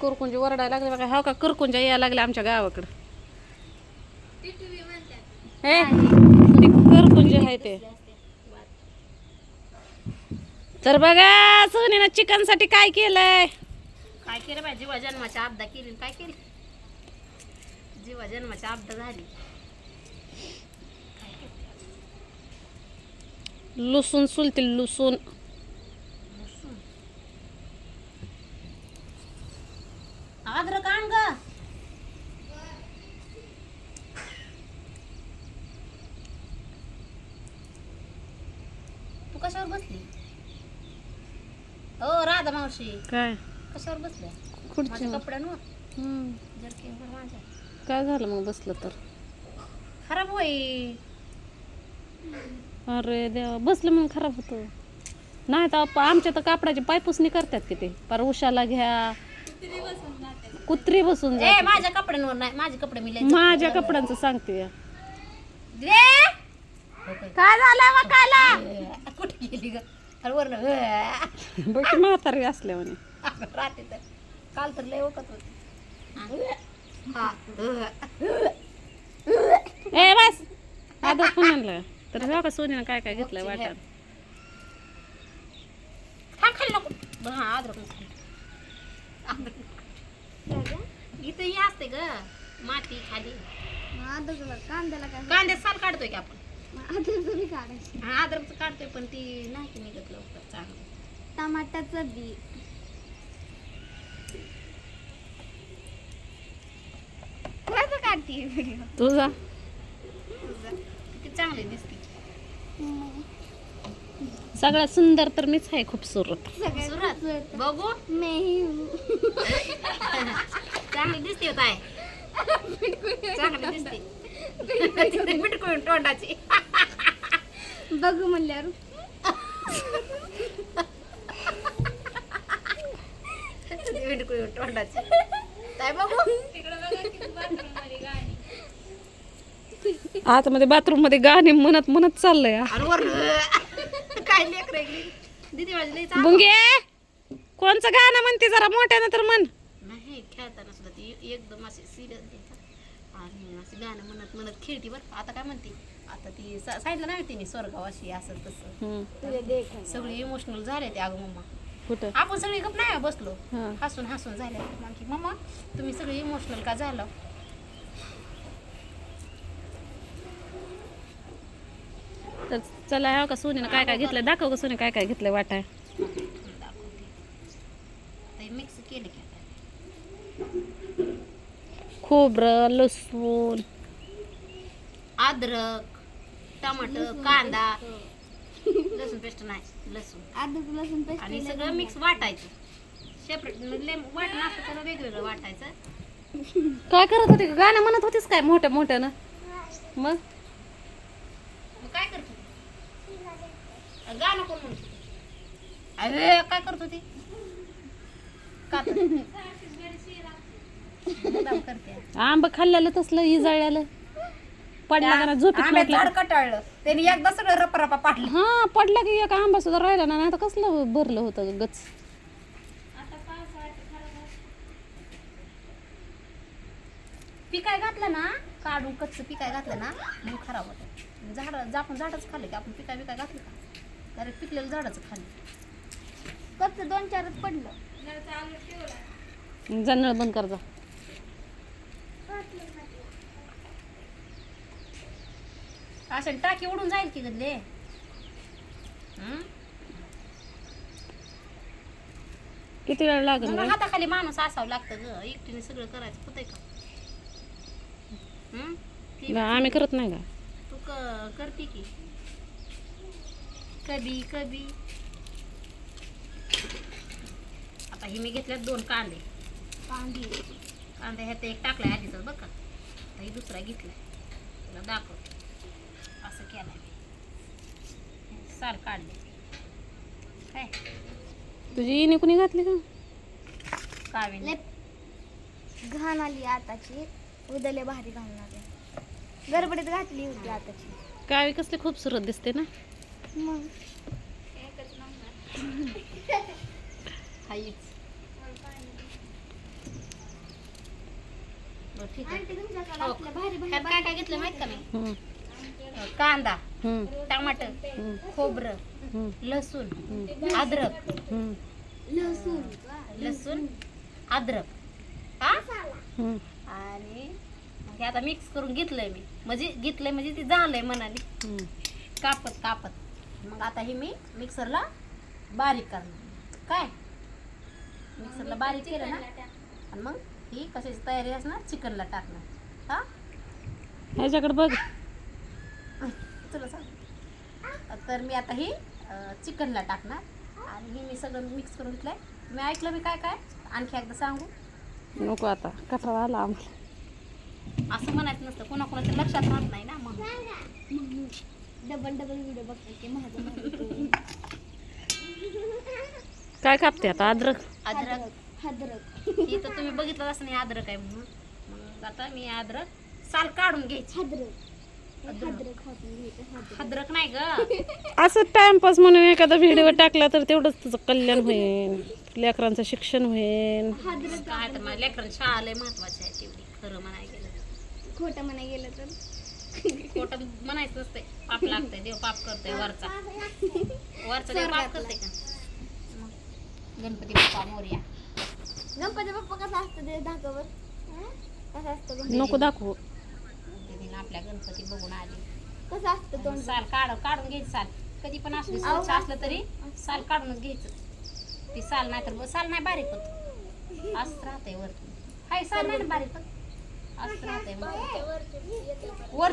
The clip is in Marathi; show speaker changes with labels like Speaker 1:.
Speaker 1: कुरकुंजी वरडायला लागले बघा. हो का? कुरकुंजा यायला लागल्या आमच्या गावाकडं. हे? ते कुरकुंजी आहे ते. तर बघा सोनीनं चिकनसाठी काय केलंय?
Speaker 2: काय केलं बाय जीवा जन्माची आपदा केली आणि काय केली? जीवा जन्माची आपदा झाली.
Speaker 1: लुसून सुलतील लुसून
Speaker 2: अद्रक आण ग तू कशावर बसली? हो राधा मावशी.
Speaker 1: काय?
Speaker 2: कशावर बसल्या?
Speaker 1: खुर्ची
Speaker 2: माझ्या कपड्यांवर? माझ्या.
Speaker 1: काय झालं मग बसलं तर?
Speaker 2: खराब होई.
Speaker 1: अरे देवा बसलं मग खराब होतं. नाही तर आप- आमच्या तर कापडाची पायपुसणी करतात की ते. पर उशाला घ्या. कुत्री बसून
Speaker 2: ए
Speaker 1: जा
Speaker 2: माझ्या कपड्यांवर नाही माझे कपडे मी लय
Speaker 1: माझ्या कपड्यांचं सांगते.
Speaker 2: दे!
Speaker 1: काय झालं वकाला
Speaker 2: कुठे गेली ग? वरनं
Speaker 1: बघ की म्हातारी असल्यावाने
Speaker 2: राहते तर काल तर लय ओकत होती. हा
Speaker 1: ए बस. आदर पण आणलं तर का सोनीनं काय काय घेतलंय वाटण
Speaker 2: हा खाली नको. बरं, हा अद्रक नको. इथं हे असते ग माती खाली.
Speaker 3: कांद्याला काय
Speaker 2: कांद्यात साल काढतोय की आपण.
Speaker 3: आदरचं बी काढायचं.
Speaker 2: हा अद्रकचं काढतोय पण ती नाही की निघत लवकर चांगलं.
Speaker 3: टमाट्याचं बी. कोणाचं काढते व्हिडिओ
Speaker 1: तुझा?
Speaker 2: किती चांगली दिसते.
Speaker 1: सगळ्यात सुंदर तर मीच आहे खूपसूरत.
Speaker 2: सुरत बघू.
Speaker 3: मेही
Speaker 2: चांगली दिसते होत आहे चांगली दिसते. तोंडाची.
Speaker 3: बघू म्हणल्यावर.
Speaker 2: मिटकून तोंडाची. काय बघू?
Speaker 1: आतमध्ये बाथरूममध्ये गाणे म्हणत म्हणत चाललंय.
Speaker 2: अरे वर काय लेकर दीदी माझी
Speaker 1: बुंगे कोणचं गाणं म्हणते? जरा मोठ्यानं तर म्हण.
Speaker 2: नाही खेळताना सुद्धा ती एकदम अशी सिरियस आणि अशी गाणं म्हणत म्हणत खेळती बरं. आता काय म्हणते? आता ती सा- सांगितलं नाही तिने स्वर्गाव अशी असं तसं.
Speaker 1: हम्म.
Speaker 2: सगळी इमोशनल झाले ते अगं मम्मा.
Speaker 1: कुठं?
Speaker 2: आपण सगळी गप नाही बसलो.
Speaker 1: हा.
Speaker 2: हसून हसून झाले. की मम्मा तुम्ही सगळे इमोशनल का झालं?
Speaker 1: तर चला हो का सोनीनं काय काय घेतलंय दाखव का सोनी काय काय घेतलंय वाटाय
Speaker 2: दाखवते. ते मिक्स केले की आता.
Speaker 1: खोबरं लसूण.
Speaker 2: अद्रक टमाटर कांदा. लसूण पेस्ट नाही लसूण.
Speaker 3: अद्रक लसूण पेस्ट
Speaker 2: आणि सगळं मिक्स वाटायचं. सेपरेट वाटणं असतं तर वेगवेगळं वाटायचं.
Speaker 1: काय करत होती ग? गाणं म्हणत होतीस काय? मोठ्या मोठ्यानं मग?
Speaker 2: मग काय करतो गाणं कोण म्हणतो अरे काय करतो ती का तर?
Speaker 1: आंब खाल्लेलं तसलं इजाळल्यालं पडला का ना झोपीत
Speaker 2: आंब्यात
Speaker 1: म्हटलं.
Speaker 2: झाड कटाळलं. त्याने एकदा सगळं रपरपा पाडलं.
Speaker 1: हा पडला की एक आंबा सुद्धा राहिला ना नाही तर कसलं भरलं होतं गच.
Speaker 2: पिकाय घातलं ना काढून कच्चं पिकाय घातलं ना मग खराब होतं. झाड आपण झाडच खाल्ले की? आपण पिकाय पिकाय घातलं का? डायरेक्ट पिकलेलं झाडाचं खाल्लं.
Speaker 3: कच्चं दोन चारच पडलं.
Speaker 1: जन्नळ बंद कर जा.
Speaker 2: असं टाकी उडून जाईल की हं?
Speaker 1: किती वेळ लागेल
Speaker 2: मग
Speaker 1: रे?
Speaker 2: हाताखाली माणूस असावं लागतं ग. एकटीने सगळं करायचं होतंय का? हं? ती
Speaker 1: आम्ही करत नाही का
Speaker 2: तू क करते की? कधी कधी? आता हे मी घेतल्यात दोन कांदे.
Speaker 3: कांदी.
Speaker 2: कांदा ह्यात एक टाकलाय आधीच बघ का? आता ही दुसरा घेतलाय. तुला दाखवते असं केलंय. मी साल काढले काय?
Speaker 1: तुझी इनी कुणी घातली का
Speaker 2: कावेन.
Speaker 3: लय घाण आली आताची. उदले भारी घालणार गडबडीत घातली होती आताची.
Speaker 1: कावी कसली खूपसूरत दिसते ना?
Speaker 3: मग
Speaker 2: हाईच बरं, ठीक आहे. हो. ह्यात काय काय घेतलं माहीत का मी?
Speaker 1: हम्म,
Speaker 2: अं, कांदा
Speaker 1: हम्म,
Speaker 2: टमाटर
Speaker 1: हम्म,
Speaker 2: खोबरं
Speaker 1: हम्म,
Speaker 2: लसूण अद्रक.
Speaker 1: हम्म,
Speaker 3: लसूण.
Speaker 2: लसूण अद्रक. हा?
Speaker 1: हम्म.
Speaker 2: आणि मग हे आता मिक्स करून घेतलंय मी. म्हणजे घेतलंय म्हणजे ते झालंय मनाने.
Speaker 1: हम्म.
Speaker 2: कापत कापत. मग आता हे मी मिक्सरला बारीक करणार. काय? मिक्सरला बारीक केलं ना? आणि मग ही कशाची तयारी असणार? चिकनला टाकणार. हा?
Speaker 1: ह्याच्याकडे बघ.
Speaker 2: तुला सांग. तर मी आता ही चिकनला टाकणार. आणि ही मी सगळं मिक्स करून घेतलंय. मी ऐकलं मी काय काय? आणखी एकदा सांगू.
Speaker 1: नको आता. कचरा आला आम्हाला
Speaker 2: असं म्हणायचं नसतं. कोणाकोणाच्या लक्षात राहत नाही ना मग.
Speaker 3: डबल डबल व्हिडिओ बघते माझं
Speaker 1: काय कापते आता? अद्रक?
Speaker 2: अद्रक.
Speaker 3: हदरक
Speaker 2: तर तुम्ही बघितलं असं नाही अद्रक आहे म्हणून. मग आता मी अद्रक साल काढून घ्यायची. अद्रक. नाही ग.
Speaker 1: असं टाइमपास म्हणून एखादा व्हिडिओ टाकला तर तेवढंच तुझं कल्याण होईल लेकरांचं शिक्षण होईल
Speaker 2: काय तर माझ्या लेकरांना शाळा लय महत्वाची आहे तेवढी. खरं म्हणाय गेलं
Speaker 3: खोटं म्हणा गेलं तर.
Speaker 2: खोटं म्हणायचं नसतंय. पाप लागतंय देव पाप करतोय वरचा. वरचा देव पाप करते का? मग गणपती बाप्पा मोर्या.
Speaker 3: गणपती बाप्पा कसा असतं ते दाखवर कसं असतं गण-
Speaker 1: नको दाखवू.
Speaker 2: दीदीनं आपल्या गणपती बघून आली.
Speaker 3: कसं असतं तोंड
Speaker 2: साल काढ काढून घ्यायची साल. कधी पण असली स्वच्छ असलं तरी साल काढूनच घ्यायचं. ती साल नाही तर साल नाही बारीक होत. असंच राहतंय वरती हाय साल नाही ना बारीक होत. असंच राहतंय मग वर